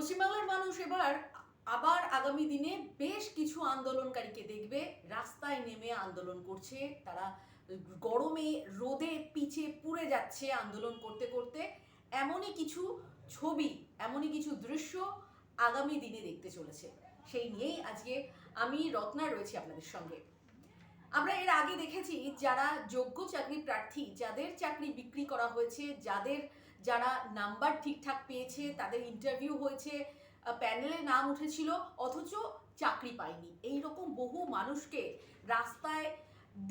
পশ্চিমবাংলার মানুষ এবার আবার আগামী দিনে বেশ কিছু আন্দোলনকারীকে দেখবে। রাস্তায় নেমে আন্দোলন করছে। তারা গরমে রোদে পিছে পুড়ে যাচ্ছে আন্দোলন করতে করতে। এমনই কিছু ছবি, এমনই কিছু দৃশ্য আগামী দিনে দেখতে চলেছে। সেই নিয়েই আজকে আমি, রত্না, রয়েছি আপনাদের সঙ্গে। আমরা এর আগে দেখেছি যারা যোগ্য চাকরি প্রার্থী, যাদের চাকরি বিক্রি করা হয়েছে, যাদের যারা নাম্বার ঠিকঠাক পেয়েছে, তাদের ইন্টারভিউ হয়েছে প্যানেলে নাম উঠেছিল, অথচ চাকরি পায়নি। এই রকম বহু মানুষকে রাস্তায়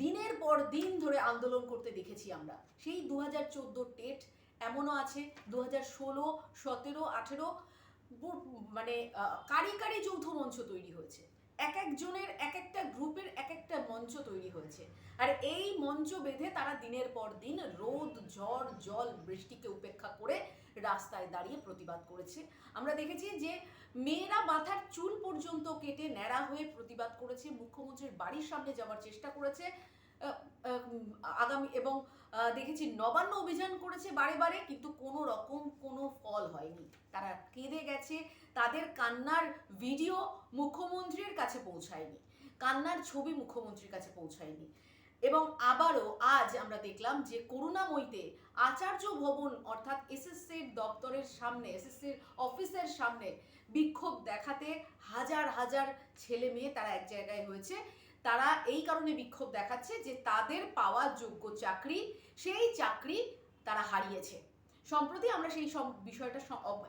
দিনের পর দিন ধরে আন্দোলন করতে দেখেছি আমরা। সেই দু হাজার চোদ্দ টেট এমনও আছে দু হাজার ষোলো, সতেরো, আঠেরো মানে কারি কারি যৌথ মঞ্চ তৈরি হয়েছে। এক একজনের এক একটা গ্রুপের এক একটা মঞ্চ তৈরি হয়েছে। আর এই মঞ্চ বেঁধে তারা দিনের পর দিন রোদ, ঝড়, জল, বৃষ্টিকে উপেক্ষা করে রাস্তায় দাঁড়িয়ে প্রতিবাদ করেছে। আমরা দেখেছি যে মেয়েরা মাথার চুল পর্যন্ত কেটে ন্যাড়া হয়ে প্রতিবাদ করেছে মুখ্যমন্ত্রীর বাড়ির সামনে যাওয়ার চেষ্টা করেছে। আগামী এবং দেখেছি নবান্ন অভিযান করেছে বারে বারে, কিন্তু কোনো রকম কোনো ফল হয়নি। তারা কেঁদে গেছে, তাদের কান্নার ভিডিও মুখ্যমন্ত্রীর কাছে পৌঁছায়নি। কান্নার ছবি মুখ্যমন্ত্রীর কাছে পৌঁছায়নি। এবং আবারও আজ আমরা দেখলাম যে করুণাময়ীতে আচার্য ভবন, অর্থাৎ এসএসসির দপ্তরের সামনে, এসএসসির অফিসের সামনে বিক্ষোভ দেখাতে হাজার হাজার ছেলে মেয়ে তারা এক জায়গায় হয়েছে। তারা এই কারণে বিক্ষোভ দেখাচ্ছে যে তাদের পাওয়া যোগ্য চাকরি সেই চাকরি তারা হারিয়েছে। সম্প্রতি আমরা সেই সব বিষয়টা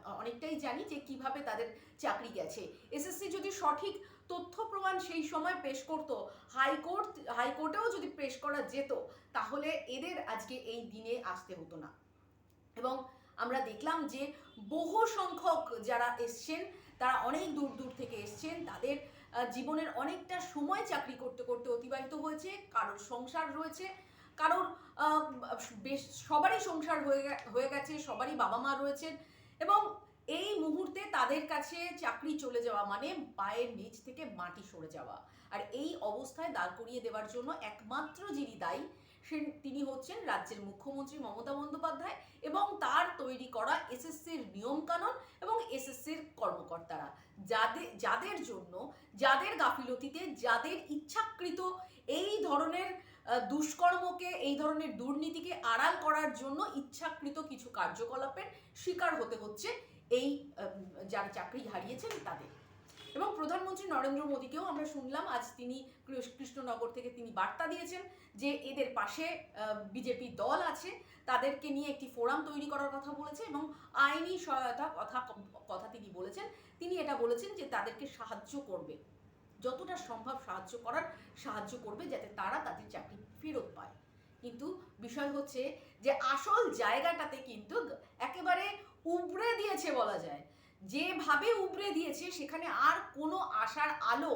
অনেকটাই জানি যে কীভাবে তাদের চাকরি গেছে। এসএসসি যদি সঠিক তথ্য প্রমাণ সেই সময় পেশ করতো হাইকোর্ট হাইকোর্টেও যদি পেশ করা যেত তাহলে এদের আজকে এই দিনে আসতে হতো না। এবং আমরা দেখলাম যে বহু সংখ্যক যারা এসছেন তারা অনেক দূর দূর থেকে আহ, জীবনের অনেকটা সময় চাকরি করতে করতে অতিবাহিত হয়েছে, কারোর সংসার রয়েছে, কারোর বেশ সবারই সংসার হয়ে হয়ে গেছে, সবারই বাবা মা রয়েছেন এবং এই মুহূর্তে তাদের কাছে চাকরি চলে যাওয়া মানে পায়ের নিচ থেকে মাটি সরে যাওয়া। আর এই অবস্থায় দাঁড় করিয়ে দেওয়ার জন্য একমাত্র যিনি দায়ী, সে তিনি হচ্ছেন রাজ্যের মুখ্যমন্ত্রী মমতা বন্দ্যোপাধ্যায় এবং তার তৈরি করা এসএসসির নিয়মকানুন এবং এসএসসির কর্মকর্তারা। যাদের যাদের জন্য, যাদের গাফিলতিতে, যাদের ইচ্ছাকৃত এই ধরনের দুষ্কর্মকে, এই ধরনের দুর্নীতিকে আড়াল করার জন্য ইচ্ছাকৃত কিছু কার্যকলাপের শিকার হতে হচ্ছে এই যারা চাকরি হারিয়েছেন তাদের। এবং প্রধানমন্ত্রী নরেন্দ্র মোদীকেও আমরা শুনলাম, আজ তিনি কৃষ্ণনগর থেকে তিনি বার্তা দিয়েছেন যে এদের পাশে বিজেপি দল আছে, তাদেরকে নিয়ে একটি ফোরাম তৈরি করার কথা বলেছে এবং আইনি সহায়তা কথা কথা তিনি বলেছেন। তিনি এটা বলেছেন যে তাদেরকে সাহায্য করবে। যতটা সম্ভব সাহায্য করার সাহায্য করবে যাতে তারা তাদের চাকরি ফেরত পায়। কিন্তু বিষয় হচ্ছে যে আসল জায়গাটাতে কিন্তু উবড়ে দিয়েছে বলা যায়। যেভাবে উবড়ে দিয়েছে, সেখানে আর কোনো আশার আলো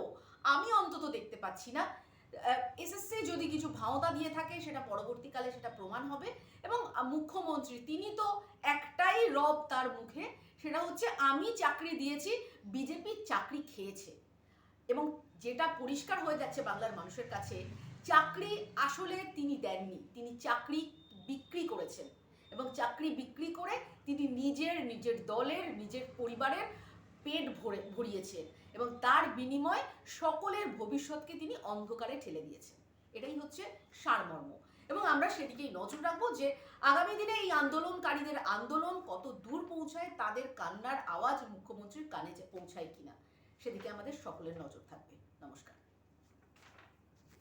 আমি অন্তত দেখতে পাচ্ছি না। এসএসসি যদি কিছু ভাওতা দিয়ে থাকে, সেটা পরবর্তীকালে সেটা প্রমাণ হবে। এবং মুখ্যমন্ত্রী, তিনি তো একটাই রব তার মুখে, সেটা হচ্ছে আমি চাকরি দিয়েছি, বিজেপি চাকরি খেয়েছে। এবং যেটা পরিষ্কার হয়ে যাচ্ছে বাংলার মানুষের কাছে, চাকরি আসলে তিনি দেননি, তিনি চাকরি বিক্রি করেছেন। এবং চাকরি বিক্রি করে তিনি নিজের নিজের দলের, নিজের পরিবারের পেট ভরে ভরিয়েছেন এবং তার বিনিময়ে সকলের ভবিষ্যৎকে তিনি অন্ধকারে ঠেলে দিয়েছেন। এটাই হচ্ছে সারমর্ম। এবং আমরা সেদিকেই নজর রাখব যে আগামী দিনে এই আন্দোলনকারীদের আন্দোলন কত দূর পৌঁছায়, তাদের কান্নার আওয়াজ মুখ্যমন্ত্রীর কানে পৌঁছায় কিনা, সেদিকে আমাদের সকলের নজর থাকবে। নমস্কার।